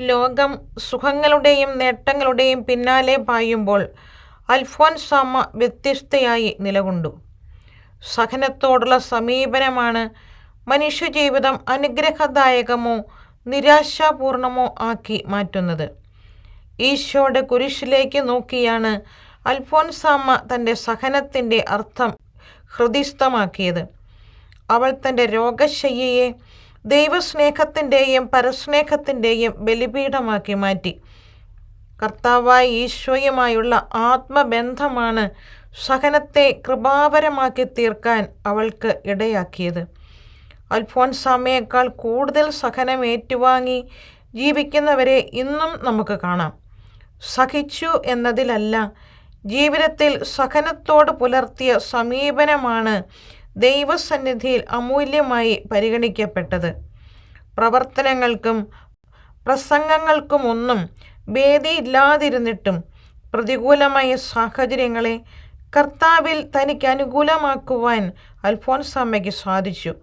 ലോകം സുഖങ്ങളുടെയും നേട്ടങ്ങളുടെയും പിന്നാലെ പായുമ്പോൾ അൽഫോൻസാമ്മ വ്യത്യസ്തയായി നിലകൊണ്ടു. സഹനത്തോടുള്ള സമീപനമാണ്. മനുഷ്യജീവിതം അനുഗ്രഹദായകമോ നിരാശാപൂർണമോ ആക്കി മാറ്റുന്നത്. ഈശോയുടെ കുരിശിലേക്ക് നോക്കിയാണ് അൽഫോൻസാമ്മ തന്റെ സഹനത്തിന്റെ അർത്ഥം ഹൃദിസ്ഥമാക്കിയത്. അവൾ തന്റെ രോഗശയ്യയെ ദൈവസ്നേഹത്തിന്റെയും പരസ്നേഹത്തിന്റെയും ബലിപീഠമാക്കി മാറ്റി. കർത്താവായ ഈശോയുമായുള്ള ആത്മബന്ധമാണ് സഹനത്തെ കൃപാപരമാക്കി തീർക്കാൻ അവൾക്ക് ഇടയാക്കിയത്. അൽഫോൻസാമയേക്കാൾ കൂടുതൽ സഹനം ഏറ്റുവാങ്ങി ജീവിക്കുന്നവരെ ഇന്നും നമുക്ക് കാണാം. സഹിച്ചു എന്നതിലല്ല ജീവിതത്തിൽ സഹനത്തോട് പുലർത്തിയ സമീപനമാണ് ദൈവസന്നിധിയിൽ അമൂല്യമായി പരിഗണിക്കപ്പെട്ടത്. പ്രവർത്തനങ്ങൾക്കും പ്രസംഗങ്ങൾക്കുമൊന്നും വേദിയില്ലാതിരുന്നിട്ടും പ്രതികൂലമായ സാഹചര്യങ്ങളെ കർത്താവിൽ തനിക്ക് അനുകൂലമാക്കുവാൻ അൽഫോൻസാമ്മയ്ക്ക് സാധിച്ചു.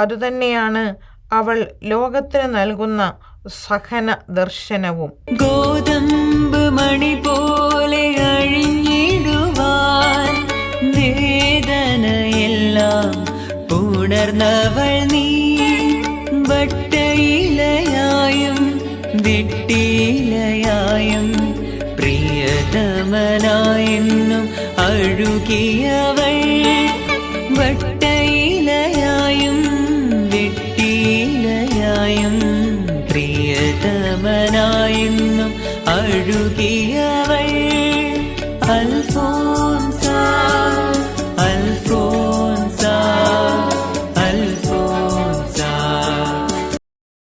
അതുതന്നെയാണ് അവൾ ലോകത്തിന് നൽകുന്ന സഹന ദർശനവും. ഗോതമ്പ് മണി പോലെ അഴിഞ്ഞിടുവാൻ വേദനയെല്ലാം ഉണർന്നവൾ നീ വട്ടയിലയായും വെട്ടിയിലയായും പ്രിയതമനായെന്നും അഴുകിയവൾ വട്ടയിലയായും വെട്ടിയിലയായും പ്രിയതമനായെന്നും അഴുകിയവൾ